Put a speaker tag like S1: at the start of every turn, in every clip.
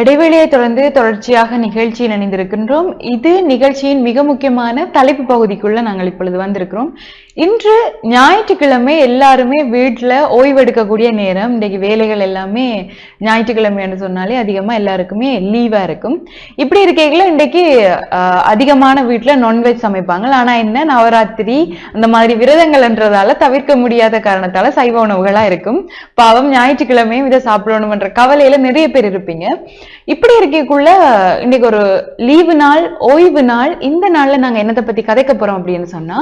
S1: இடைவெளியை தொடர்ந்து தொடர்ச்சியாக நிகழ்ச்சியில் இணைந்திருக்கின்றோம். இது நிகழ்ச்சியின் மிக முக்கியமான தலைப்பு பகுதிக்குள்ள நாங்கள் இப்பொழுது வந்திருக்கிறோம். இன்று ஞாயிற்றுக்கிழமை எல்லாருமே வீட்டுல ஓய்வெடுக்கக்கூடிய நேரம். இன்றைக்கு வேலைகள் எல்லாமே ஞாயிற்றுக்கிழமைன்னு சொன்னாலே அதிகமா எல்லாருக்குமே லீவா இருக்கும். இப்படி இருக்கைகள இன்றைக்கு அதிகமான வீட்டுல நான்வெஜ் சமைப்பாங்க. ஆனா என்ன நவராத்திரி அந்த மாதிரி விரதங்கள்ன்றதால தவிர்க்க முடியாத காரணத்தால சைவ உணவுகளா இருக்கும். பாவம் ஞாயிற்றுக்கிழமையும் இதை சாப்பிடணும்ன்ற கவலையில நிறைய பேர் இருப்பீங்க. இப்படி இருக்கக்குள்ள இன்னைக்கு ஒரு லீவு நாள் ஓய்வு நாள் இந்த நாள்ல நாங்க என்னத்தை பத்தி கதைக்க போறோம் அப்படின்னு சொன்னா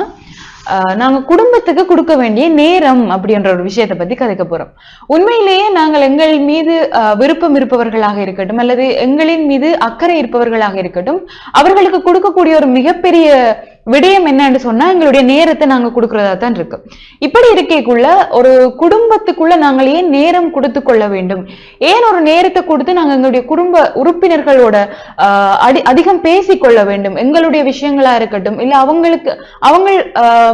S1: நாங்க குடும்பத்துக்கு கொடுக்க வேண்டிய நேரம் அப்படின்ற ஒரு விஷயத்தை பத்தி கதைக்க போறோம். உண்மையிலேயே நாங்கள் எங்கள் மீது விருப்பம் இருப்பவர்களாக இருக்கட்டும் அல்லது எங்களின் மீது அக்கறை இருப்பவர்களாக இருக்கட்டும் அவர்களுக்கு கொடுக்கக்கூடிய ஒரு மிகப்பெரிய விடயம் என்னன்னு சொன்னா எங்களுடைய நேரத்தை நாங்க கொடுக்கறதா தான் இருக்கு. இப்படி இருக்கைக்குள்ள ஒரு குடும்பத்துக்குள்ள நாங்கள் ஏன் நேரம் கொடுத்து கொள்ள வேண்டும்? ஏன் ஒரு நேரத்தை கொடுத்து நாங்க எங்களுடைய குடும்ப உறுப்பினர்களோட ஆஹ் அடி அதிகம் பேசிக்கொள்ள வேண்டும்? எங்களுடைய விஷயங்களா இருக்கட்டும் இல்ல அவங்களுக்கு அவங்க ஆஹ்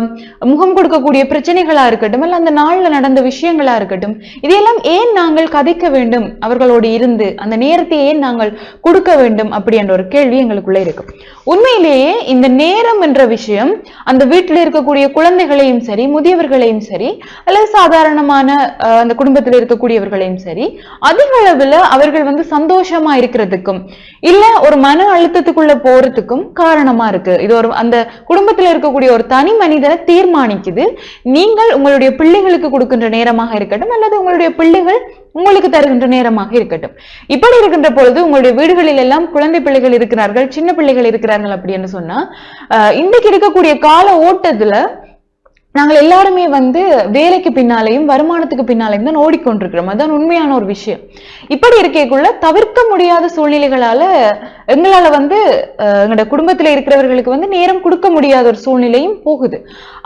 S1: முகம் கொடுக்கக்கூடிய பிரச்சனைகளா இருக்கட்டும் இல்ல அந்த நாள்ல நடந்த விஷயங்களா இருக்கட்டும் இதையெல்லாம் ஏன் நாங்கள் கதைக்க வேண்டும்? அவர்களோடு இருந்து அந்த நேரத்தை ஏன் நாங்கள் கொடுக்க வேண்டும் அப்படி என்ற ஒரு கேள்வி எங்களுக்குள்ள இருக்கும் உண்மையிலேயே இந்த நேரம் என்ற விஷயம் அந்த வீட்டில் இருக்கக்கூடிய குழந்தைகளையும் சரி முதியவர்களையும் சரி அல்லது சாதாரணமான அந்த குடும்பத்தில் இருக்கக்கூடியவர்களையும் சரி அதிக அளவுல அவர்கள் வந்து சந்தோஷமா இருக்கிறதுக்கும் இல்ல ஒரு மன அழுத்தத்துக்குள்ள போறதுக்கும் காரணமா இருக்கு. இது ஒரு அந்த குடும்பத்தில் இருக்கக்கூடிய ஒரு தனி மனித மனிதனை தீர்மானிக்குது. நீங்கள் உங்களுடைய பிள்ளைகளுக்கு கொடுக்கின்ற நேரமாக இருக்கட்டும் அல்லது உங்களுடைய பிள்ளைகள் உங்களுக்கு தருகின்ற நேரமாக இருக்கட்டும். இப்படி இருக்கின்ற பொழுது உங்களுடைய வீடுகளில் எல்லாம் குழந்தை பிள்ளைகள் இருக்கிறார்கள் சின்ன பிள்ளைகள் இருக்கிறார்கள் அப்படின்னு சொன்னா இன்றைக்கு இருக்கக்கூடிய கால ஓட்டத்துல நாங்கள் எல்லாருமே வந்து வேலைக்கு பின்னாலேயும் வருமானத்துக்கு பின்னாலேயும் தான் ஓடிக்கொண்டிருக்கிறோம். அதுதான் உண்மையான ஒரு விஷயம். இப்படி இருக்கக்குள்ள தவிர்க்க முடியாத சூழ்நிலைகளால எங்களால வந்து அஹ், எங்களோட குடும்பத்துல இருக்கிறவர்களுக்கு வந்து நேரம் கொடுக்க முடியாத ஒரு சூழ்நிலையும் போகுது.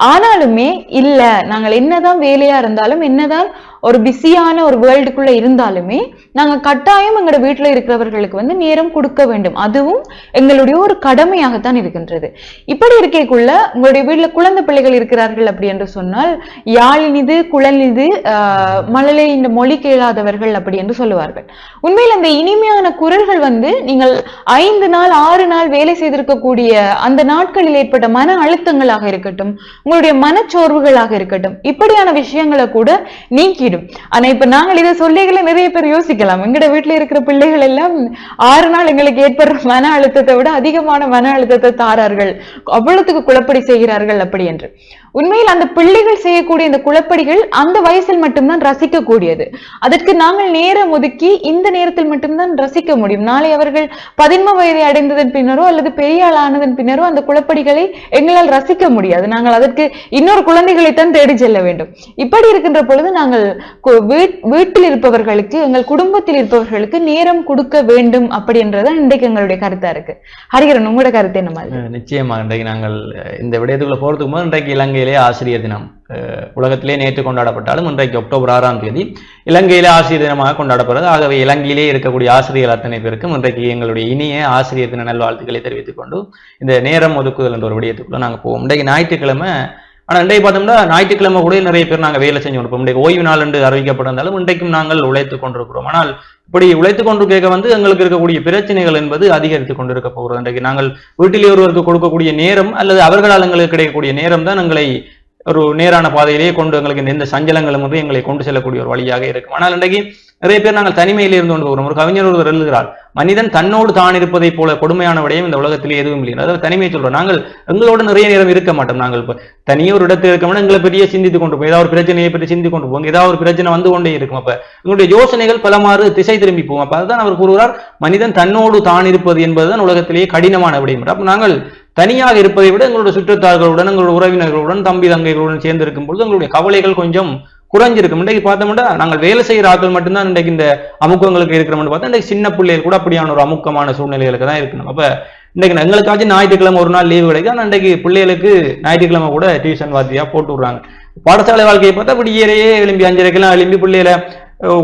S1: ஆனாலுமே இல்ல நாங்கள் என்னதான் வேலையா இருந்தாலும் என்னதான் ஒரு பிஸியான ஒரு வேர்ல்டுக்குள்ள இருந்தாலுமே நாங்க கட்டாயம் எங்களோட வீட்டுல இருக்கிறவர்களுக்கு வந்து நேரம் கொடுக்க வேண்டும். அதுவும் எங்களுடைய ஒரு கடமையாகத்தான் இருக்கின்றது. இப்படி இருக்கக்குள்ள உங்களுடைய வீட்டுல குழந்தை பிள்ளைகள் இருக்கிறார்கள் அப்படி என்று சொன்னால் யாழினிது குழலினிது மழலை இந்த மொழி கேளாதவர்கள் அப்படி என்று சொல்லுவார்கள். உண்மையில் அந்த இனிமையான குரல்கள் வந்து நீங்கள் ஐந்து நாள் ஆறு நாள் வேலை செய்திருக்கக்கூடிய அந்த நாட்களில் ஏற்பட்ட மன அழுத்தங்களாக இருக்கட்டும் உங்களுடைய மனச்சோர்வுகளாக இருக்கட்டும் இப்படியான விஷயங்களை கூட நீக்கிடும். ஆனா இப்ப நாங்கள் இதை சொல்லிகளை நிறைய பேர் யோசிக்கலாம். எங்கட வீட்டுல இருக்கிற பிள்ளைகள் எல்லாம் ஆறு நாள் எங்களுக்கு ஏற்படுற மன அழுத்தத்தை விட அதிகமான மன அழுத்தத்தை தாரார்கள். அவ்வளவுக்கு குழப்படி செய்கிறார்கள் அப்படி என்று. உண்மையில் அந்த பிள்ளைகள் செய்யக்கூடிய இந்த குழப்படிகள் அந்த வயசில் மட்டும்தான் ரசிக்கக்கூடியது. அதற்கு நாங்கள் நேரம் ஒதுக்கி இந்த நேரத்தில் மட்டும்தான் ரசிக்க முடியும். நாளை அவர்கள் பதின்ம வயதை அடைந்ததன் பின்னரோ அல்லது பெரிய ஆள் ஆனதன் பின்னரோ அந்த குழப்படிகளை எங்களால் ரசிக்க முடியாது. நாங்கள் அதற்கு இன்னொரு குழந்தைகளைத்தான் தேடி செல்ல வேண்டும். இப்படி இருக்கின்ற பொழுது நாங்கள் வீட்டில் இருப்பவர்களுக்கு எங்கள் குடும்பத்தில் இருப்பவர்களுக்கு நேரம் கொடுக்க வேண்டும் அப்படி இன்றைக்கு எங்களுடைய கருத்தா இருக்கு. ஹரிகரன் உங்களோட கருத்து என்ன மாதிரி?
S2: நிச்சயமா இன்றைக்கு நாங்கள் இந்த விடயத்துக்குள்ள போறதுக்கு போது இன்றைக்கு இலங்கையிலே ஆசிரியர் தினம். உலகத்திலே நேற்று கொண்டாடப்பட்டாலும் இன்றைக்கு அக்டோபர் ஆறாம் தேதி இலங்கையிலே ஆசிரியர் தினமாக கொண்டாடப்படுறது ஆகவே இலங்கையிலே இருக்கக்கூடிய ஆசிரியர் அத்தனை பேருக்கும் இன்றைக்கு எங்களுடைய இனிய ஆசிரியர் தின நல்வாழ்த்துக்களை தெரிவித்துக் கொண்டு இந்த நேரம் ஒதுக்குதல் என்ற ஒரு விடயத்துக்குள்ள நாங்க போவோம். இன்றைக்கு ஞாயிற்றுக்கிழமை ஆனா இன்றைக்கு பார்த்தோம்னா ஞாயிற்றுக்கிழமை கூட நிறைய பேர் நாங்க வேலை செஞ்சு கொடுப்போம் இன்றைக்கு ஓய்வு நாள் என்று அறிவிக்கப்பட்டிருந்தாலும் இன்றைக்கும் நாங்கள் உழைத்துக் கொண்டிருக்கிறோம். ஆனால் இப்படி உழைத்து கொண்டு கேட்க வந்து எங்களுக்கு இருக்கக்கூடிய பிரச்சனைகள் என்பது அதிகரித்துக் கொண்டிருக்க போகிறது. இன்றைக்கு நாங்கள் வீட்டிலே ஒருவருக்கு கொடுக்கக்கூடிய நேரம் அல்லது அவர்களால் எங்களுக்கு கிடைக்கக்கூடிய நேரம் தான் எங்களை ஒரு நேரான பாதையிலேயே கொண்டு எங்களுக்கு இந்த எந்த சஞ்சலங்களும் எங்களை கொண்டு செல்லக்கூடிய ஒரு வழியாக இருக்கும். ஆனால் இன்றைக்கு நிறைய பேர் நாங்கள் தனிமையிலே இருந்து கொண்டு போகிறோம். ஒரு கவிஞர் ஒருவர் எழுதுகிறார் மனிதன் தன்னோடு தான் இருப்பதை போல கொடுமையான விடயம் இந்த உலகத்திலே எதுவும் இல்லை. அதாவது தனிமை சொல்றோம். நாங்கள் எங்களோட நிறைய நேரம் இருக்க மாட்டோம். நாங்கள் இப்போ தனியே ஒரு இடத்துல இருக்கோம்னா எங்களை பெரிய சிந்தித்து கொண்டு போவோம். ஏதாவது ஒரு பிரச்சனையை பற்றி சிந்தி கொண்டு போவோம். ஏதாவது ஒரு பிரச்சனை வந்து கொண்டே இருக்கும். அப்ப எங்களுடைய யோசனைகள் பலமாறு திசை திரும்பி போவோம் அப்ப அதுதான் அவர் கூறுகிறார் மனிதன் தன்னோடு தான் இருப்பது என்பதுதான் உலகத்திலேயே கடினமான விடயம். அப்ப நாங்கள் தனியாக இருப்பதை விட எங்களுடைய சுற்றத்தார்களுடன் எங்களுடைய உறவினர்களுடன் தம்பி தங்கைகளுடன் சேர்ந்து இருக்கும் பொழுது எங்களுடைய கவலைகள் கொஞ்சம் குறைஞ்சிருக்கும். இன்றைக்கு பார்த்தோம்னா நாங்கள் வேலை செய்கிற ஆட்கள் மட்டும்தான் இன்றைக்கு இந்த அமுக்கங்களுக்கு இருக்கிறோம்னு பார்த்தா இன்றைக்கு சின்ன பிள்ளைகள் கூட அப்படியான ஒரு அமுக்கமான சூழ்நிலைகளுக்கு தான் இருக்கணும். அப்போ இன்றைக்கு எங்களுக்காச்சும் ஞாயிற்றுக்கிழமை ஒரு நாள் லீவு கிடைக்கும் ஆனால் இன்றைக்கு பிள்ளைகளுக்கு ஞாயிற்றுக்கிழமை கூட டியூஷன் வாத்தியாக போட்டு விடுறாங்க. பாடசாலை வாழ்க்கையை பார்த்தா விடியறையே எழும்பி அஞ்சரைக்கெல்லாம் எழும்பி பிள்ளைகளை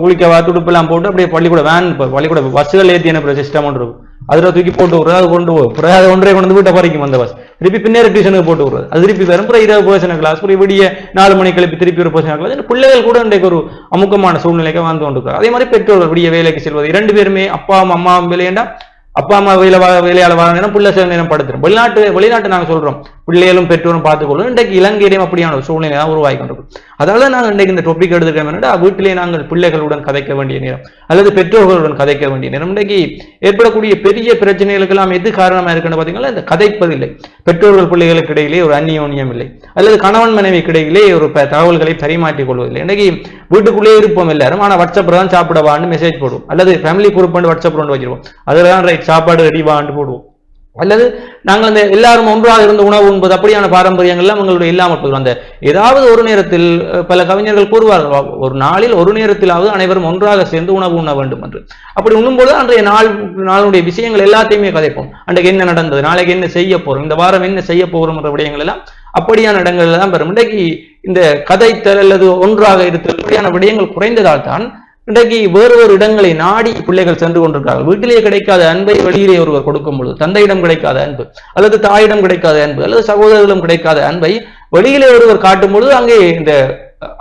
S2: குளிக்க குளிக்க துடுப்பெல்லாம் போட்டு அப்படியே பள்ளிக்கூட வேன் இப்போ பள்ளிக்கூட பஸ்ஸுகள் ஏற்றி அனுப்புற சிஸ்டம் ஒன்று இருக்கும். அதில் தூக்கி போட்டு விடுறது அது கொண்டு போகும் பிறகு அதை ஒன்றே கொண்டு வந்து வீட்டை பறிக்கும் அந்த பஸ் திருப்பி பின்னேற டியூஷனுக்கு போட்டு விடுறது. அது திருப்பி வரும். அப்புறம் இருபது பர்சனல் கிளாஸ் அப்புறம் விடிய நாலு மணி கழிப்பு திருப்பி ஒரு பர்சனல் கிளாஸ் பிள்ளைகள் கூட இன்றைக்கு ஒரு அமுக்கமான சூழ்நிலைக்கு வந்து கொண்டு அதே மாதிரி பெற்றோர்கள் விடிய வேலைக்கு செல்வது. இரண்டு பேருமே அப்பாவும் அம்மாவும் வேலையேண்டா? அப்பா அம்மா வேலை வா- வேலையால வார நேரம் பிள்ளை சில நேரம் படுத்துரும். வெளிநாட்டு வெளிநாட்டு நாங்கள் சொல்றோம். பிள்ளைகளும் பெற்றோரும் பார்த்துக்கொள்ளும் இன்றைக்கு இலங்கையிலையும் அப்படியான ஒரு சூழ்நிலை தான் உருவாகி கொண்டிருக்கும் அதனால நாங்கள் இன்றைக்கு இந்த டாபிக் எடுத்துக்கிறோம் என்னடா வீட்டிலே நாங்கள் பிள்ளைகளுடன் கதைக்க வேண்டிய நேரம் அல்லது பெற்றோர்களுடன் கதைக்க வேண்டிய நேரம். இன்றைக்கு ஏற்படக்கூடிய பெரிய பிரச்சனைகளுக்கெல்லாம் எது காரணமா இருக்குன்னு பாத்தீங்கன்னா இந்த கதைப்பதில்லை பெற்றோர்கள் பிள்ளைகளுக்கு இடையிலே ஒரு அந்நியோன்யம் இல்லை. அல்லது கணவன் மனைவிக்கு இடையிலே ஒரு ப- தகவல்களை பரிமாற்றிக் கொள்வதில்லை. இன்றைக்கு வீட்டுக்குள்ளே இருப்போம் எல்லாரும் ஆனா வாட்ஸ்அப்ல தான் சாப்பிடவான்னு மெசேஜ் போடுவோம். அல்லது ஃபேமிலி குரூப் வாட்ஸ்அப் கொண்டு வச்சிருவோம். அதுல தான் ரைட் சாப்பாடு ரெடி வான்னு போடுவோம். அல்லது நாங்கள் அந்த எல்லாரும் ஒன்றாக இருந்த உணவு உண்பது அப்படியான பாரம்பரியங்கள்லாம் எங்களுடைய இல்லாமல் போயிடும். அந்த ஏதாவது ஒரு நேரத்தில் பல கவிஞர்கள் கூறுவார்கள் ஒரு நாளில் ஒரு நேரத்திலாவது அனைவரும் ஒன்றாக சேர்ந்து உணவு உண்ண வேண்டும் என்று. அப்படி உண்ணும்போது அன்றைய நாள் நாளுடைய விஷயங்கள் எல்லாத்தையுமே கதைப்போம். அன்றைக்கு என்ன நடந்தது நாளைக்கு என்ன செய்ய போறோம் இந்த வாரம் என்ன செய்ய போகிறோம் என்ற விடயங்கள் எல்லாம் அப்படியான இடங்கள்ல தான் பெறும். இன்றைக்கு இந்த கதைத்தல் அல்லது ஒன்றாக இருத்தல் அப்படியான விடயங்கள் குறைந்ததால் தான் இன்றைக்கு வேறு ஒரு இடங்களை நாடி பிள்ளைகள் சென்று கொண்டிருக்கிறார்கள். வீட்டிலேயே கிடைக்காத அன்பை வெளியிலே ஒருவர் கொடுக்கும் பொழுது தந்தையிடம் கிடைக்காத அன்பு அல்லது தாயிடம் கிடைக்காத அன்பு அல்லது சகோதரர்களிடம் கிடைக்காத அன்பை வெளியிலே ஒருவர் காட்டும் பொழுது அங்கே இந்த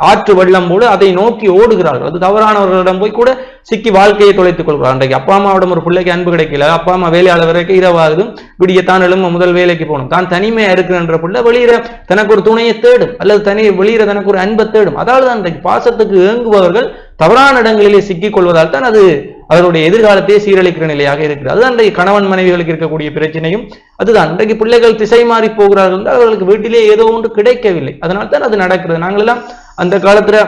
S2: ஆற்று வெள்ளம் போல அதை நோக்கி ஓடுகிறார்கள். அது தவறானவர்களிடம் போய் கூட சிக்கி வாழ்க்கையை தொலைத்துக் கொள்கிறார். அன்றைக்கு அப்பா அம்மாவிடம் ஒரு பிள்ளைக்கு அன்பு கிடைக்கல. அப்பா அம்மா வேலையாளர் வரைக்கும் இரவாகுது விடிய தான் எழும்ப முதல் வேலைக்கு போகணும். தான் தனிமையா இருக்கிறன்ற பிள்ளை வெளியில தனக்கு ஒரு துணையை தேடும் அல்லது தனி வெளியில தனக்கு ஒரு அன்பை தேடும். அதாவது தான் அன்றைக்கு பாசத்துக்கு ஏங்குபவர்கள் தவறான இடங்களிலே சிக்கிக் கொள்வதால் தான் அது அவருடைய எதிர்காலத்தையே சீரழிக்கிற நிலையாக இருக்கிறது. அதுதான் இன்றைக்கு கணவன் மனைவிகளுக்கு இருக்கக்கூடிய பிரச்சனையும் அதுதான். இன்றைக்கு பிள்ளைகள் திசை மாறி போகிறார்கள் என்றால் அவர்களுக்கு வீட்டிலே ஏதோ ஒன்று கிடைக்கவில்லை. அதனால தான் அது நடக்கிறது. நாங்களெல்லாம் அந்த காலத்துல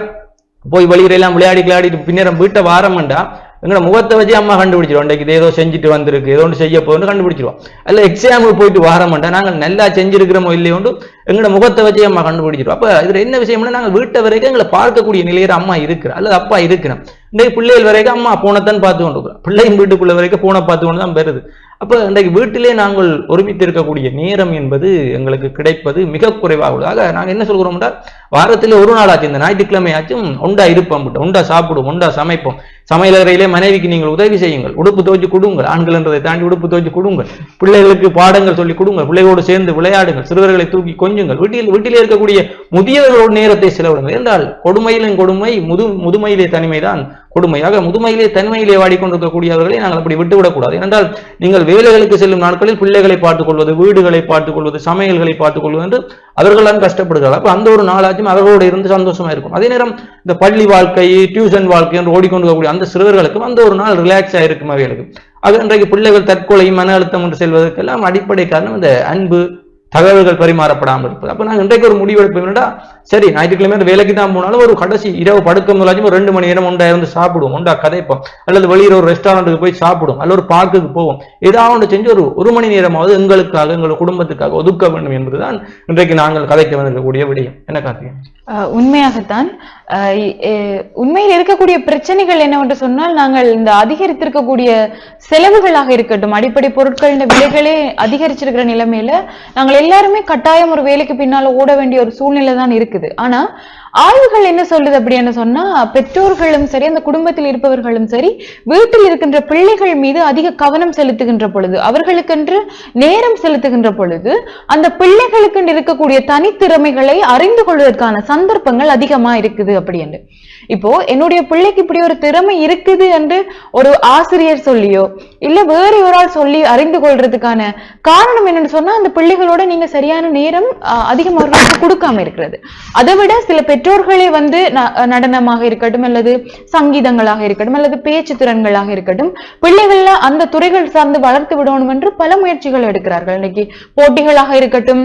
S2: போய் வழியில எல்லாம் விளையாடி விளையாடிட்டு பின்னரம் வீட்டை வாரம்ண்டா எங்களோட முகத்தை வச்சு அம்மா கண்டுபிடிச்சிருவோம் இன்றைக்கு இது ஏதோ செஞ்சுட்டு வந்திருக்கு ஏதோ ஒன்று செய்ய போகணும்னு கண்டுபிடிச்சிருவோம். அல்ல எக்ஸாமுக்கு போயிட்டு வாரமாட்டா நாங்கள் நல்லா செஞ்சிருக்கிறோமோ இல்லையோண்டு எங்களோட முகத்தை வச்சு அம்மா கண்டுபிடிச்சிருவோம் அப்போ இதுல என்ன விஷயம்னா நாங்கள் வீட்டை வரைக்கும் எங்களை பார்க்கக்கூடிய நிலையில அம்மா இருக்கிற அல்லது அப்பா இருக்கிறோம் இன்றைக்கு பிள்ளைகள் வரைக்கும் அம்மா போனத்தான் பார்த்து கொண்டு இருக்கிறோம் பிள்ளையும் வீட்டுக்குள்ள வரைக்கும் போனை பார்த்து கொண்டு தான் வருது. அப்போ இன்றைக்கு வீட்டிலே நாங்கள் ஒருமித்து இருக்கக்கூடிய நேரம் என்பது எங்களுக்கு கிடைப்பது மிக குறைவாக உள்ளது. ஆக நாங்கள் என்ன சொல்கிறோம் என்றால் வாரத்தில் ஒரு நாள் ஆச்சு இந்த ஞாயிற்றுக்கிழமை ஆச்சும் உண்டா இருப்போம் ஒண்டா உண்டா சாப்பிடுவோம் உண்டா சமைப்போம். சமையலறையிலே மனைவிக்கு நீங்கள் உதவி செய்யுங்கள். உடுப்பு துவைச்சு கொடுங்கள். ஆண்கள் என்றதை தாண்டி உடுப்பு துவைச்சு கொடுங்கள். பிள்ளைகளுக்கு பாடங்கள் சொல்லி கொடுங்கள். பிள்ளைகளோடு சேர்ந்து விளையாடுங்கள். சிறுவர்களை தூக்கி கொஞ்சுங்கள். வீட்டில் வீட்டிலே இருக்கக்கூடிய முதியவர்களோடு நேரத்தை செலவிடுங்கள். என்றால் கொடுமையிலும் கொடுமை முது முதுமையிலே தனிமைதான் கொடுமையாக முதுமையிலே தனிமையிலே வாடிக்கொண்டிருக்கக்கூடியவர்களை நாங்கள் அப்படி விட்டுவிடக்கூடாது. ஏனென்றால் நீங்கள் வேலைகளுக்கு செல்லும் நாட்களில் பிள்ளைகளை பார்த்துக்கொள்வது வீடுகளை பார்த்துக் கொள்வது சமையல்களை பார்த்துக்கொள்வது என்று அவர்கள் கஷ்டப்படுகிறார்கள். அப்போ அந்த ஒரு நாளாச்சும் அவர்களோடு இருந்து சந்தோஷமா இருக்கும். அதே நேரம் இந்த பள்ளி வாழ்க்கை டியூஷன் வாழ்க்கை என்று ஓடிக்கொண்டிருக்கக்கூடிய அந்த சிறுவர்களுக்கும் அந்த ஒரு நாள் ரிலாக்ஸ் இருக்கும். அவைகளுக்கு ஆக இன்றைக்கு பிள்ளைகள் தற்கொலை மன அழுத்தம் என்று செல்வதற்கெல்லாம் அடிப்படை காரணம் இந்த அன்பு தகவல்கள் பரிமாறப்படாமல் இருப்பது. அப்ப நாங்கள் இன்றைக்கு ஒரு முடிவு என்னடா சரி ஞாயிற்றுக்கிழமை அந்த வேலைக்கு தான் போனாலும் ஒரு கடைசி இரவு படுக்க முதலாச்சும் ஒரு ரெண்டு மணி நேரம் ஒன்றா இருந்து சாப்பிடுவோம். ஒன்றா கதைப்போம். அல்லது வெளியில ஒரு ரெஸ்டாரண்ட்டுக்கு போய் சாப்பிடுவோம். அல்லது ஒரு பார்க்குக்கு போவோம். ஏதாவது ஒன்று செஞ்சு ஒரு ஒரு மணி நேரமாவது எங்களுக்காக எங்கள் குடும்பத்துக்காக ஒதுக்க வேண்டும் என்பதுதான் இன்றைக்கு நாங்கள் கதைக்க வந்திருக்கக்கூடிய விடயம். என்ன கார்த்திகை
S1: உண்மையாகத்தான். உண்மையில் இருக்கக்கூடிய பிரச்சனைகள் என்னவென்று சொன்னால் நாங்கள் இந்த அதிகரித்திருக்கக்கூடிய செலவுகளாக இருக்கட்டும் அடிப்படை பொருட்களின் விலைகளே அதிகரிச்சிருக்கிற நிலைமையில நாங்கள் எல்லாருமே கட்டாயம் ஒரு வேலைக்கு பின்னால ஓட வேண்டிய ஒரு சூழ்நிலை தான் இருக்குது. ஆனா ஆய்வுகள் என்ன சொல்லுது அப்படின்னு சொன்னா பெற்றோர்களும் சரி அந்த குடும்பத்தில் இருப்பவர்களும் சரி வீட்டில் இருக்கின்ற பிள்ளைகள் மீது அதிக கவனம் செலுத்துகின்ற பொழுது அவர்களுக்கென்று நேரம் செலுத்துகின்ற பொழுது அந்த பிள்ளைகளுக்கு இருக்கக்கூடிய தனித்திறமைகளை அறிந்து கொள்வதற்கான சந்தர்ப்பங்கள் அதிகமா இருக்குது அப்படின்னு. இப்போ என்னுடைய பிள்ளைக்கு இப்படி ஒரு திறமை இருக்குது என்று ஒரு ஆசிரியர் சொல்லியோ இல்ல வேறு ஒரு ஆள் சொல்லி அறிந்து கொள்றதுக்கான காரணம் என்னன்னு சொன்னா அந்த பிள்ளைகளோட நீங்க சரியான நேரம் அதிகமாக கொடுக்காம இருக்கிறது. அதை விட சில பெற்ற பெற்றோர்களே வந்து நடனமாக இருக்கட்டும் அல்லது சங்கீதங்களாக இருக்கட்டும் அல்லது பேச்சு திறன்களாக இருக்கட்டும் பிள்ளைகள்ல அந்த துறைகள் சார்ந்து வளர்த்து விடணும் என்று பல முயற்சிகள் எடுக்கிறார்கள். இன்னைக்கு போட்டிகளாக இருக்கட்டும்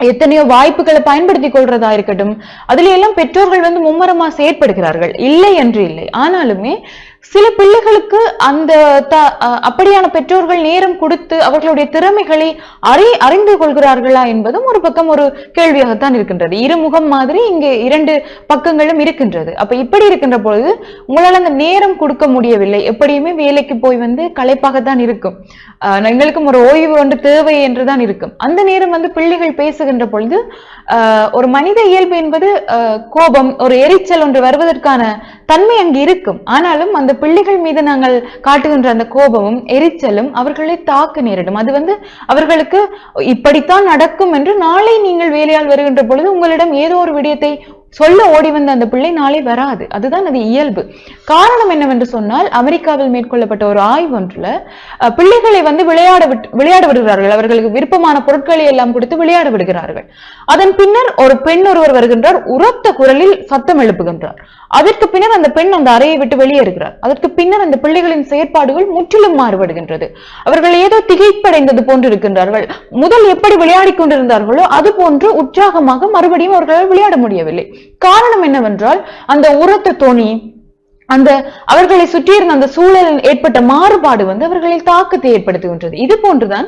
S1: எத்தனையோ வாய்ப்புகளை பயன்படுத்தி கொள்றதா இருக்கட்டும் அதுல எல்லாம் பெற்றோர்கள் வந்து மும்மரமா செயற்படுகிறார்கள். இல்லை என்று இல்லை. ஆனாலுமே சில பிள்ளைகளுக்கு அந்த அப்படியான பெற்றோர்கள் நேரம் கொடுத்து அவர்களுடைய திறமைகளை அறி அறிந்து கொள்கிறார்களா என்பதும் ஒரு பக்கம் ஒரு கேள்வியாகத்தான் இருக்கின்றது. இருமுகம் மாதிரி இங்கே இரண்டு பக்கங்களும் இருக்கின்றது. அப்ப இப்படி இருக்கின்ற பொழுது உங்களால் அந்த நேரம் கொடுக்க முடியவில்லை. எப்படியுமே வேலைக்கு போய் வந்து களைப்பாகத்தான் இருக்கும். எங்களுக்கும் ஒரு ஓய்வு ஒன்று தேவை என்றுதான் இருக்கும். அந்த நேரம் வந்து பிள்ளைகள் பேசுகின்ற பொழுது ஒரு மனித இயல்பு என்பது கோபம் ஒரு எரிச்சல் ஒன்று வருவதற்கான தன்மை அங்கு இருக்கும். ஆனாலும் அந்த அந்த பிள்ளைகள் மீது நாங்கள் காட்டுகின்ற அந்த கோபமும் எரிச்சலும் அவர்களை தாக்க நேரிடும். அது வந்து அவர்களுக்கு இப்படித்தான் நடக்கும் என்று நாளை நீங்கள் வேலையால் வருகின்ற பொழுது உங்களிடம் ஏதோ ஒரு விடயத்தை சொல்ல ஓடி வந்த அந்த பிள்ளை நாளை வராது. அதுதான் அது இயல்பு. காரணம் என்னவென்று சொன்னால் அமெரிக்காவில் மேற்கொள்ளப்பட்ட ஒரு ஆய்வு ஒன்றுல பிள்ளைகளை வந்து விளையாட விட்டு விளையாட விடுகிறார்கள். அவர்களுக்கு விருப்பமான பொருட்களை எல்லாம் கொடுத்து விளையாட விடுகிறார்கள். அதன் பின்னர் ஒரு பெண் ஒருவர் வருகின்றார். உரத்த குரலில் சத்தம் எழுப்புகின்றார். அதற்கு பின்னர் அந்த பெண் அந்த அறையை விட்டு வெளியேறுகிறார். அதற்கு பின்னர் அந்த பிள்ளைகளின் செயற்பாடுகள் முற்றிலும் மாறுபடுகின்றது. அவர்கள் ஏதோ திகைப்படைந்தது போன்று இருக்கின்றார்கள். முதல் எப்படி விளையாடிக் கொண்டிருந்தார்களோ அது போன்று உற்சாகமாக மறுபடியும் அவர்களால் விளையாட முடியவில்லை. காரணம் என்னவென்றால் அந்த உரத்த தோணி அந்த அவர்களை சுற்றியிருந்த அந்த சூழலில் ஏற்பட்ட மாறுபாடு வந்து அவர்களில் தாக்கத்தை ஏற்படுத்துகின்றது. இது போன்றுதான்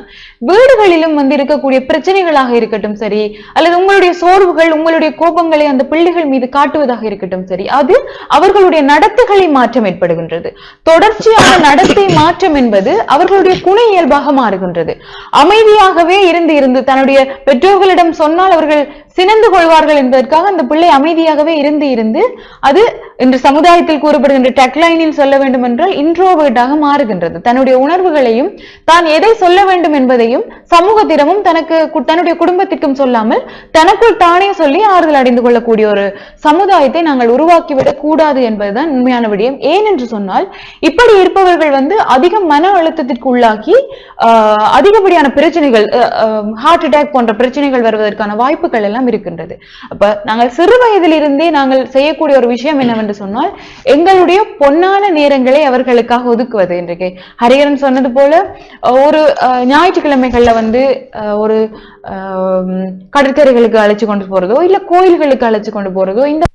S1: வீடுகளிலும் வந்து இருக்கக்கூடிய பிரச்சனைகளாக இருக்கட்டும் சரி அல்லது உங்களுடைய சோர்வுகள் உங்களுடைய கோபங்களை அந்த பிள்ளைகள் மீது காட்டுவதாக இருக்கட்டும் சரி அது அவர்களுடைய நடத்தைகளை மாற்றம் ஏற்படுகின்றது. தொடர்ச்சியான நடத்தை மாற்றம் என்பது அவர்களுடைய குண இயல்பாக மாறுகின்றது. அமைதியாகவே இருந்து இருந்து தன்னுடைய பெற்றோர்களிடம் சொன்னால் அவர்கள் சினந்து கொள்வார்கள் என்பதற்காக அந்த பிள்ளை அமைதியாகவே இருந்து இருந்து அது இன்று சமுதாயத்தில் கூறப்படுகின்ற டெக்லைனில் சொல்ல வேண்டும் என்றால் இன்ட்ரோவேர்டாக மாறுகின்றது. தன்னுடைய உணர்வுகளையும் தான் எதை சொல்ல வேண்டும் என்பதையும் சமூகத்திடமும் தனக்கு தன்னுடைய குடும்பத்திற்கும் சொல்லாமல் தனக்குள் தானே சொல்லி ஆறுதல் அடைந்து கொள்ளக்கூடிய ஒரு சமுதாயத்தை நாங்கள் உருவாக்கிவிடக் கூடாது என்பதுதான் உண்மையான விடயம். ஏன் என்று சொன்னால் இப்படி இருப்பவர்கள் வந்து அதிக மன அழுத்தத்திற்கு உள்ளாக்கி அதிகப்படியான பிரச்சனைகள் ஹார்ட் அட்டாக் போன்ற பிரச்சனைகள் வருவதற்கான வாய்ப்புகள் எல்லாம் இருக்கின்றது. அப்ப நாங்கள் சிறு வயதிலிருந்தே நாங்கள் செய்யக்கூடிய ஒரு விஷயம் என்னவென்று சொன்னால் எங்களுடைய பொன்னான நேரங்களை அவர்களுக்காக ஒதுக்குவது இன்றைக்கு. ஹரிஹரன் சொன்னது போல ஒரு அஹ், ஞாயிற்றுக்கிழமைகள்ல வந்து ஒரு கடற்கரைகளுக்கு அழைச்சு கொண்டு போறதோ இல்ல கோயில்களுக்கு அழைச்சு கொண்டு போறதோ இந்த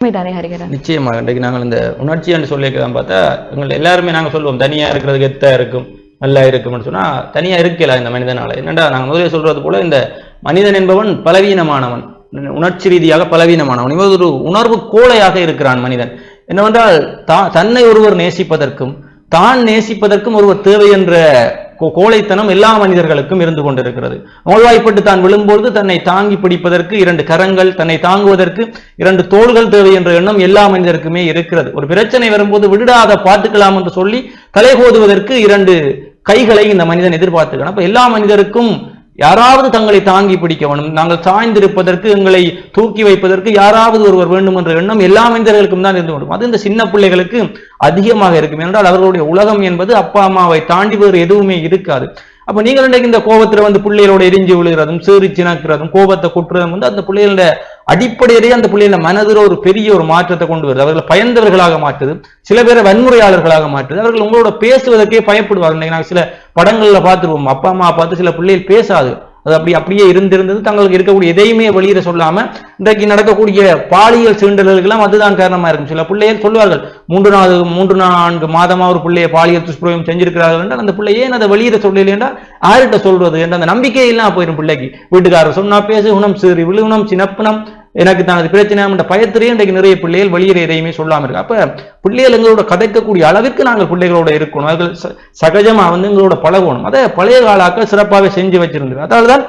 S1: உண்மைதானே ஹரிகரன்
S2: நிச்சயமாக. இன்றைக்கு நாங்கள் இந்த உணர்ச்சி என்று சொல்லியிருக்கிறோம் பார்த்தா எங்கள் எல்லாருமே நாங்கள் சொல்லுவோம் தனியா இருக்கிறது கெத்தா இருக்கும் நல்லா இருக்கும்னு சொன்னா தனியா இருக்கல இந்த மனிதனால. என்னடா நாங்கள் முதலே சொல்றது போல இந்த மனிதன் என்பவன் பலவீனமானவன் உணர்ச்சி ரீதியாக பலவீனமானவன். இவன் ஒரு உணர்வு கோலையாக இருக்கிறான் மனிதன். என்னவென்றால் தா தன்னை ஒருவர் நேசிப்பதற்கும் தான் நேசிப்பதற்கும் ஒருவர் தேவை என்ற கோழைத்தனம் எல்லா மனிதர்களுக்கும் இருந்து கொண்டிருக்கிறது. நோய்வாய்ப்பட்டு தான் விழும்பொழுது தன்னை தாங்கி பிடிப்பதற்கு இரண்டு கரங்கள் தன்னை தாங்குவதற்கு இரண்டு தோள்கள் தேவை என்ற எண்ணம் எல்லா மனிதருக்குமே இருக்கிறது. ஒரு பிரச்சனை வரும்போது விடாத பார்த்துக்கலாம் என்று சொல்லி தலைகோதுவதற்கு இரண்டு கைகளை இந்த மனிதன் எதிர்பார்த்துக்கிறான். அப்ப எல்லா மனிதருக்கும் யாராவது தங்களை தாங்கி பிடிக்க வேண்டும். நாங்கள் சாய்ந்திருப்பதற்கு எங்களை தூக்கி வைப்பதற்கு யாராவது ஒருவர் வேண்டும் என்ற எண்ணம் எல்லா மனிதர்களுக்கும் தான் இருந்து கொண்டும் அது இந்த சின்ன பிள்ளைகளுக்கு அதிகமாக இருக்கும். என்றால் அவர்களுடைய உலகம் என்பது அப்பா அம்மாவை தாண்டி வேறு எதுவுமே இருக்காது. அப்ப நீங்கள் இன்றைக்கு இந்த கோபத்துல வந்து பிள்ளைகளோட எரிஞ்சு விழுகிறதும் சீறி சினக்கிறதும் கோபத்தை கொட்டுறதும் வந்து அந்த பிள்ளைகளோட அடிப்படையிலேயே அந்த பிள்ளைகள மனதில் ஒரு பெரிய ஒரு மாற்றத்தை கொண்டு வருது. அவர்களை பயந்தவர்களாக மாற்றுது. சில பேரை வன்முறையாளர்களாக மாற்றுது. அவர்கள் உங்களோட பேசுவதற்கே பயப்படுவார்கள். இன்னைக்கு நாங்கள் சில படங்கள்ல பார்த்துருவோம் அப்பா அம்மா பார்த்து சில பிள்ளைகள் பேசாது. அது அப்படி அப்படியே இருந்திருந்தது. தங்களுக்கு இருக்கக்கூடிய எதையுமே வெளியிட சொல்லாம இன்றைக்கு நடக்கக்கூடிய பாலியல் சீண்டல்களுக்கெல்லாம் அதுதான் காரணமா இருக்கும். சில பிள்ளைகள் சொல்வார்கள் மூன்று நாள் மூன்று நான்கு மாதமா ஒரு பிள்ளையை பாலியல் துஷ்பிரயோகம் செஞ்சிருக்கிறார்கள் என்றால் அந்த பிள்ளை ஏன் அதை வெளியிட சொல்லல என்றால் யார்கிட்ட சொல்றது என்ற அந்த நம்பிக்கையெல்லாம் போயிடும் பிள்ளைக்கு. வீட்டுக்காரர் சொன்னா பேசு உணம் சிறு விழுகுணம் சினப்புணம் எனக்கு தனது பிரச்சனை என்ற பயத்திலேயே இன்றைக்கு நிறைய பிள்ளைகள் வெளியிட எதையுமே சொல்லாம இருக்கு அப்ப பிள்ளைகள் எங்களோட கதைக்கக்கூடிய அளவிற்கு நாங்கள் பிள்ளைகளோட இருக்கணும். அவர்கள் சகஜமா வந்து எங்களோட பழகணும். அதை பழைய காலாக்கள் சிறப்பாகவே செஞ்சு வச்சிருந்தது அதனால்தான்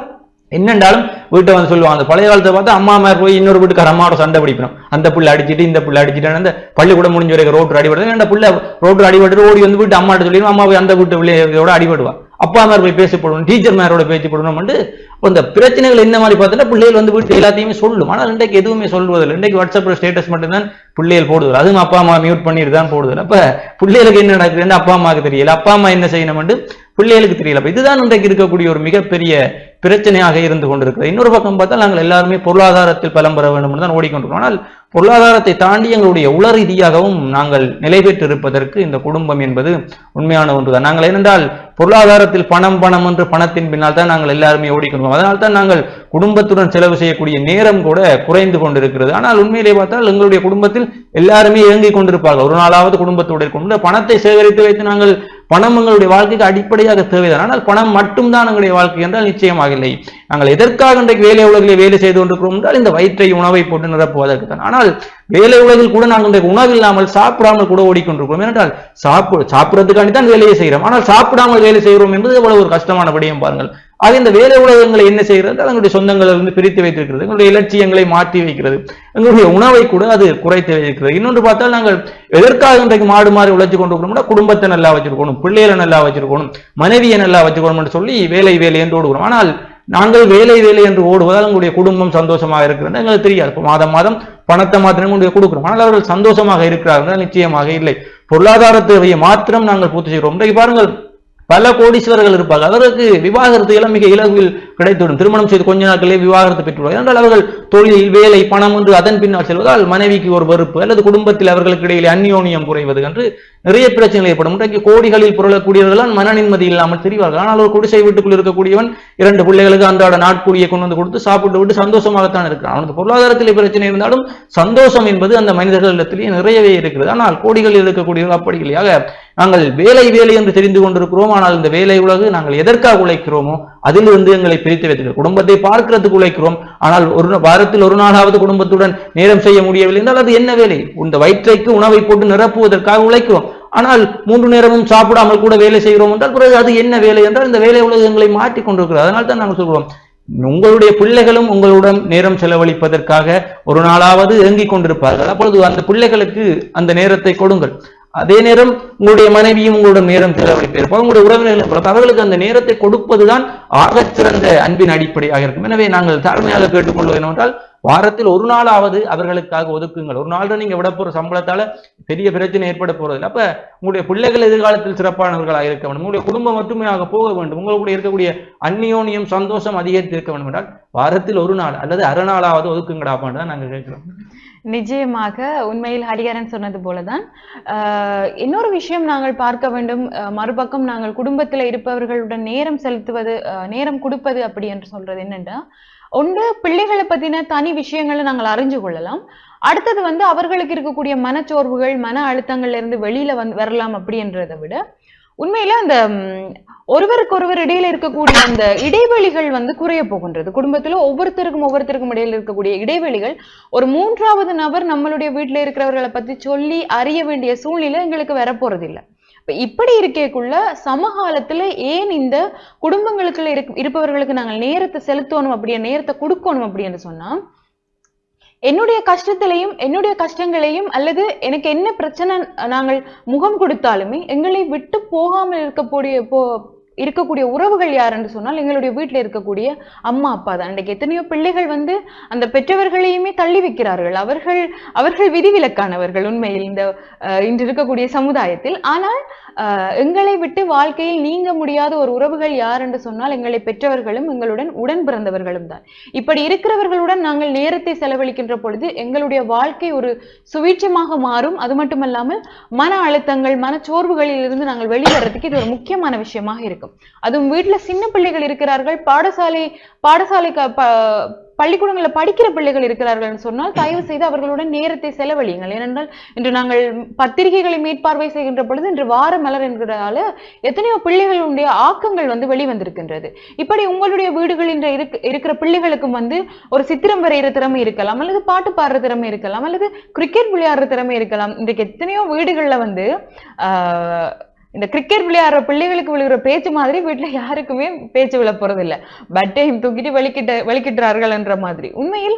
S2: என்னென்றாலும் வீட்டை வந்து சொல்லுவாங்க. அந்த பழைய காலத்தை பார்த்தா அம்மா மேல போய் இன்னொரு வீட்டுக்கு அம்மாவோட சண்டை பிடிக்கணும் அந்த பிள்ளை அடிச்சிட்டு இந்த பிள்ளை அடிச்சிட்டு அந்த பள்ளிக்கூடம் முடிஞ்ச வரைக்கும் ரோட்டு அடிபடுது அந்த பிள்ளை ரோட்டு அடிபட்டு ஓடி வந்து வீட்டு அம்மாட்ட சொல்லிடுவோம் அம்மா போய் அந்த வீட்டு பிள்ளையோட அடிபடுவா. அப்பா மேல போய் பேசப்படணும் டீச்சர் மேரோட பேச்சு போடணும் இந்த பிரச்சனைகள் என்ன மாதிரி பார்த்தோன்னா பிள்ளைகள் வந்து வீட்டு எல்லாத்தையுமே சொல்லும். ஆனால் இன்றைக்கு எதுவுமே சொல்வதில்லை. இன்றைக்கு வாட்ஸ்அப்ல ஸ்டேட்டஸ் மட்டும்தான் பிள்ளைகள் போடுவது அதுவும் அப்பா அம்மா மியூட் பண்ணிட்டு தான் போடுதல் அப்ப பிள்ளைகளுக்கு என்ன நடக்குதுன்னு அப்பா அம்மாவுக்கு தெரியல. அப்பா அம்மா என்ன செய்யணும் பிள்ளைகளுக்கு தெரியல. இதுதான் இன்றைக்கு இருக்கக்கூடிய ஒரு மிகப்பெரிய பிரச்சனையாக இருந்து கொண்டிருக்கிறது. இன்னொரு பக்கம் பார்த்தா நாங்கள் எல்லாருமே பொருளாதாரத்தில் பலம் பெற வேண்டும் தான் ஓடிக்கொண்டிருக்கோம் ஆனால் பொருளாதாரத்தை தாண்டி எங்களுடைய உள ரீதியாகவும் நாங்கள் நிலை பெற்றிருப்பதற்கு இந்த குடும்பம் என்பது உண்மையான ஒன்றுதான். நாங்கள் ஏனென்றால் பொருளாதாரத்தில் பணம் பணம் என்று பணத்தின் பின்னால் தான் நாங்கள் எல்லாருமே ஓடிக்கொண்டோம் அதனால் தான் நாங்கள் குடும்பத்துடன் செலவு செய்யக்கூடிய நேரம் கூட குறைந்து கொண்டிருக்கிறது. ஆனால் உண்மையிலே பார்த்தால் எங்களுடைய குடும்பத்தில் எல்லாருமே இயங்கிக் கொண்டிருப்பார்கள். ஒரு நாளாவது குடும்பத்தோடு இருக்கும் பணத்தை சேகரித்து வைத்து நாங்கள் பணம் எங்களுடைய வாழ்க்கைக்கு அடிப்படையாக தேவைதான். ஆனால் பணம் மட்டும்தான் எங்களுடைய வாழ்க்கை என்றால் நிச்சயமாக இல்லை நாங்கள் எதற்காக இன்றைக்கு வேலை உலகிலே வேலை செய்து கொண்டிருக்கிறோம் என்றால் இந்த வயிற்றை உணவை போட்டு நிரப்புவதற்கு தான் ஆனால் வேலை உலகில் கூட நாங்கள் இன்றைக்கு உணவு இல்லாமல் சாப்பிடாமல் கூட ஓடிக்கொண்டிருக்கிறோம். ஏனென்றால் சாப்பிடு சாப்பிடுறதுக்காண்டி தான் வேலையை செய்கிறோம். ஆனால் சாப்பிடாமல் வேலை செய்கிறோம் என்பது எவ்வளவு ஒரு கஷ்டமான விடயம் பாருங்கள். அது இந்த வேலை உலகங்களை என்ன செய்கிறது? அதனுடைய சொந்தங்களிலிருந்து பிரித்து வைத்திருக்கிறது. எங்களுடைய இலட்சியங்களை மாற்றி வைக்கிறது. எங்களுடைய உணவை கூட அது குறைத்து வைக்கிறது. இன்னொன்று பார்த்தால் நாங்கள் எதற்காக இன்றைக்கு மாடு மாறி உழைச்சி கொண்டு இருக்கிறோம்னா குடும்பத்தை நல்லா வச்சிருக்கணும் பிள்ளைகளை நல்லா வச்சிருக்கணும் மனைவியை நல்லா வச்சுக்கணும்னு என்று சொல்லி வேலை வேலை என்று ஓடுகிறோம். ஆனால் நாங்கள் வேலை வேலை என்று ஓடுவதால் எங்களுடைய குடும்பம் சந்தோஷமாக இருக்கிறது எங்களுக்கு தெரியாது. மாதம் மாதம் பணத்தை மாத்திரம் கொண்டு கொடுக்குறோம் கொடுக்கிறோம். ஆனால் அவர்கள் சந்தோஷமாக இருக்கிறார்கள் நிச்சயமாக இல்லை. பொருளாதார தேவையை மாத்திரம் நாங்கள் பூர்த்தி செய்கிறோம். இன்றைக்கு பாருங்கள் பல கோடீஸ்வரர்கள் இருப்பார்கள். அவருக்கு விவாகரத்து எல்லாம் மிக இலகுவில் கிடைத்துவிடும். திருமணம் செய்து கொஞ்ச நாட்களே விவாகரத்து பெற்றுள்ளார் என்றால் அவர்கள் தொழில் வேலை பணம் என்று அதன் பின்னால் செல்வதால் மனைவிக்கு ஒரு வெறுப்பு அல்லது குடும்பத்தில் அவர்களுக்கு இடையிலே அந்யோன்யம் குறைவது என்று நிறைய பிரச்சனைகள் ஏற்படும். இன்றைக்கு கோடிகளில் புரளக்கூடியவர்கள் மன நிம்மதி இல்லாமல் தெரிவார்கள். ஆனால் ஒரு குடிசை வீட்டுக்குள் இருக்கக்கூடியவன் இரண்டு பிள்ளைகளுக்கு அன்றாட நாட்கூலியை கொண்டு வந்து கொடுத்து சாப்பிட்டு விட்டு சந்தோஷமாகத்தான் இருக்கிறான். அவனுக்கு பொருளாதாரத்தில் பிரச்சனை இருந்தாலும் சந்தோஷம் என்பது அந்த மனிதர்களிடத்திலேயே நிறையவே இருக்கிறது. ஆனால் கோடிகளில் இருக்கக்கூடியவர்கள் அப்படி இல்லையாக நாங்கள் வேலை வேலை என்று தெரிந்து கொண்டிருக்கிறோம் ஆனால் இந்த வேலை உலகு நாங்கள் எதற்காக உழைக்கிறோமோ அதிலிருந்து எங்களை பிரித்து வைத்திருக்கிறோம் குடும்பத்தை பார்க்கிறதுக்கு உழைக்கிறோம். ஆனால் ஒரு வாரத்தில் ஒரு நாளாவது குடும்பத்துடன் நேரம் செய்ய முடியவில்லை என்றால் அது என்ன வேலை? இந்த வயிற்றைக்கு உணவை போட்டு நிரப்புவதற்காக உழைக்கிறோம். ஆனால் மூன்று நேரமும் சாப்பிடாமல் கூட வேலை செய்கிறோம் என்றால் பிறகு அது என்ன வேலை என்றால் இந்த வேலை உலகு எங்களை மாற்றிக் கொண்டிருக்கிறது. அதனால் தான் நாங்கள் சொல்கிறோம் உங்களுடைய பிள்ளைகளும் உங்களுடன் நேரம் செலவழிப்பதற்காக ஒரு நாளாவது இறங்கிக் கொண்டிருப்பார்கள். அப்பொழுது அந்த பிள்ளைகளுக்கு அந்த நேரத்தை கொடுங்கள். அதே நேரம் உங்களுடைய மனைவியும் உங்களுடன் நேரம் செலவழிப்பீர்கள் உங்களுடைய உறவினர்கள் அவர்களுக்கு அந்த நேரத்தை கொடுப்பதுதான் ஆகச்சிறந்த அன்பின் அடிப்படையாக இருக்கும். எனவே நாங்கள் தாழ்மையாக கேட்டுக்கொள்வது என்னவென்றால் வாரத்தில் ஒரு நாளாவது அவர்களுக்காக ஒதுக்குங்கள். ஒரு நாள் நீங்க விட போற சம்பளத்தால பெரிய பிரச்சனை ஏற்பட போறதில்லை. அப்ப உங்களுடைய பிள்ளைகள் எதிர்காலத்தில் சிறப்பானவர்களாக இருக்க வேண்டும். உங்களுடைய குடும்பம் மட்டுமே ஆக போக வேண்டும். உங்களுடைய இருக்கக்கூடிய அந்நியோனியம் சந்தோஷம் அதிகரித்து இருக்க வேண்டும் என்றால் வாரத்தில் ஒரு நாள் அல்லது அரை நாளாவது ஒதுக்குங்கடாப்பான்னு தான் நாங்கள் கேட்கிறோம்.
S1: நிச்சயமாக உண்மையில் ஹரிகரன் சொன்னது போலதான். ஆஹ் இன்னொரு விஷயம் நாங்கள் பார்க்க வேண்டும். மறுபக்கம் நாங்கள் குடும்பத்தில் இருப்பவர்களுடன் நேரம் செலுத்துவது நேரம் கொடுப்பது அப்படி என்று சொல்றது என்னென்னா ஒன்று பிள்ளைகளை பத்தின தனி விஷயங்களை நாங்கள் அறிஞ்சு கொள்ளலாம். அடுத்தது வந்து அவர்களுக்கு இருக்கக்கூடிய மனச்சோர்வுகள் மன அழுத்தங்கள்ல இருந்து வெளியில வந்து வரலாம் அப்படின்றத விட உண்மையில அந்த ஒருவருக்கு ஒருவருக்கொருவர் இடையில இருக்கக்கூடிய அந்த இடைவெளிகள் வந்து குறைய போகின்றது. குடும்பத்துல ஒவ்வொருத்தருக்கும் ஒவ்வொருத்தருக்கும் இடையில இருக்கக்கூடிய இடைவெளிகள் ஒரு மூன்றாவது நபர் நம்மளுடைய வீட்டுல இருக்கிறவர்களை பத்தி சொல்லி அறிய வேண்டிய சூழ்நிலை எங்களுக்கு வரப்போறதில்லை. இப்ப இப்படி இருக்கேக்குள்ள சமகாலத்துல ஏன் இந்த குடும்பங்களுக்குள்ள இருப்பவர்களுக்கு நாங்கள் நேரத்தை செலுத்தணும் அப்படியே நேரத்தை கொடுக்கணும் அப்படின்னு சொன்னா என்னுடைய கஷ்டத்திலையும் என்னுடைய கஷ்டங்களையும் அல்லது எனக்கு என்ன பிரச்சனை நாங்கள் முகம் கொடுத்தாலுமே எங்களை விட்டு போகாமல் இருக்கக்கூடிய போ இருக்கக்கூடிய உறவுகள் யாருன்னு சொன்னால் எங்களுடைய வீட்டில் இருக்கக்கூடிய அம்மா அப்பா தான். இன்றைக்கு எத்தனையோ பிள்ளைகள் வந்து அந்த பெற்றவர்களையுமே தள்ளி வைக்கிறார்கள். அவர்கள் அவர்கள் விதிவிலக்கானவர்கள் உண்மையில் இந்த இன்று இருக்கக்கூடிய சமுதாயத்தில். ஆனால் எங்களை விட்டு வாழ்க்கையில் நீங்க முடியாத ஒரு உறவுகள் யார் என்று சொன்னால் எங்களை பெற்றவர்களும் எங்களுடன் உடன் பிறந்தவர்களும் தான். இப்படி இருக்கிறவர்களுடன் நாங்கள் நேரத்தை செலவழிக்கின்ற பொழுது எங்களுடைய வாழ்க்கை ஒரு சுவீட்சமாக மாறும். அது மட்டுமல்லாமல் மன அழுத்தங்கள் மனச்சோர்வுகளில் இருந்து நாங்கள் வெளிவரத்துக்கு இது ஒரு முக்கியமான விஷயமாக இருக்கும். அதுவும் வீட்டுல சின்ன பிள்ளைகள் இருக்கிறார்கள் பாடசாலை பாடசாலை ப- பள்ளிக்கூடங்களில் படிக்கிற பிள்ளைகள் இருக்கிறார்கள் சொன்னால் தயவு செய்து அவர்களுடன் நேரத்தை செலவழியுங்கள். ஏனென்றால் இன்று நாங்கள் பத்திரிகைகளை மேற்பார்வை செய்கின்ற பொழுது இன்று வார மலர் என்கிறதால எத்தனையோ பிள்ளைகளுடைய ஆக்கங்கள் வந்து வெளிவந்திருக்கின்றது. இப்படி உங்களுடைய வீடுகளில் இருக்க இருக்கிற பிள்ளைகளுக்கும் வந்து ஒரு சித்திரம் வரைகிற திறமை இருக்கலாம் அல்லது பாட்டு பாடுற திறமை இருக்கலாம் அல்லது கிரிக்கெட் விளையாடுற திறமை இருக்கலாம். இன்றைக்கு எத்தனையோ வீடுகள்ல வந்து ஆஹ் இந்த கிரிக்கெட் விளையாடுற பிள்ளைகளுக்கு விழுகிற பேச்சு மாதிரி வீட்டுல யாருக்குமே பேச்சு விழ இல்லை பட்டையும் தூக்கிட்டு வலிக்கிட்ட வெளிக்கிட்டுறார்கள் என்ற மாதிரி. உண்மையில்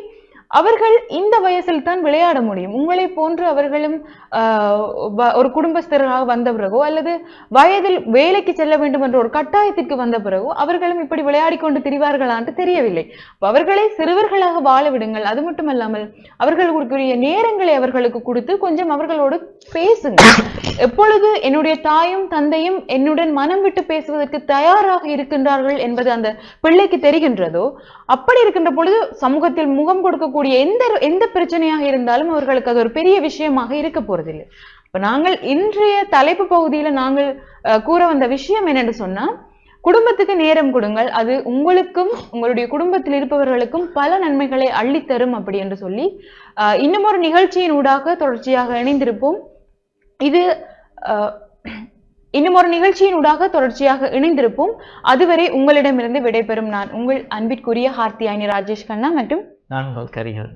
S1: அவர்கள் இந்த வயசில் தான் விளையாட முடியும். உங்களை போன்று அவர்களும் ஆஹ் ஒரு குடும்பஸ்தராக வந்த பிறகோ அல்லது வயதில் வேலைக்கு செல்ல வேண்டும் என்ற ஒரு கட்டாயத்திற்கு வந்த பிறகோ அவர்களும் இப்படி விளையாடி கொண்டு திரிவார்களா என்று தெரியவில்லை. அவர்களை சிறுவர்களாக வாழ விடுங்கள். அது மட்டுமல்லாமல் அவர்களுக்குரிய நேரங்களை அவர்களுக்கு கொடுத்து கொஞ்சம் அவர்களோடு பேசுங்க எப்பொழுது என்னுடைய தாயும் தந்தையும் என்னுடன் மனம் விட்டு பேசுவதற்கு தயாராக இருக்கின்றார்கள் என்பது அந்த பிள்ளைக்கு தெரிகின்றதோ அப்படி இருக்கின்ற பொழுது சமூகத்தில் முகம் கொடுக்கக்கூடிய எந்த எந்த பிரச்சனையாக இருந்தாலும் அவர்களுக்கு அது ஒரு பெரிய விஷயமாக இருக்க போறதில்லை. இப்ப நாங்கள் இன்றைய தலைப்பு பகுதியில நாங்கள் கூற வந்த விஷயம் என்னன்னு சொன்னா குடும்பத்துக்கு நேரம் கொடுங்கள். அது உங்களுக்கும் உங்களுடைய குடும்பத்தில் இருப்பவர்களுக்கும் பல நன்மைகளை அள்ளித்தரும் அப்படி என்று சொல்லி இன்னும் ஒரு நிகழ்ச்சியின் ஊடாக தொடர்ச்சியாக இணைந்திருப்போம். இது இன்னும் ஒரு நிகழ்ச்சியின் ஊடாக தொடர்ச்சியாக இணைந்திருப்போம். அதுவரை உங்களிடமிருந்து விடைபெறும் நான் உங்கள் அன்பிற்குரிய ஹார்த்தியானி ராஜேஷ் கண்ணா மற்றும்
S2: நான் உங்கள் கரிகள்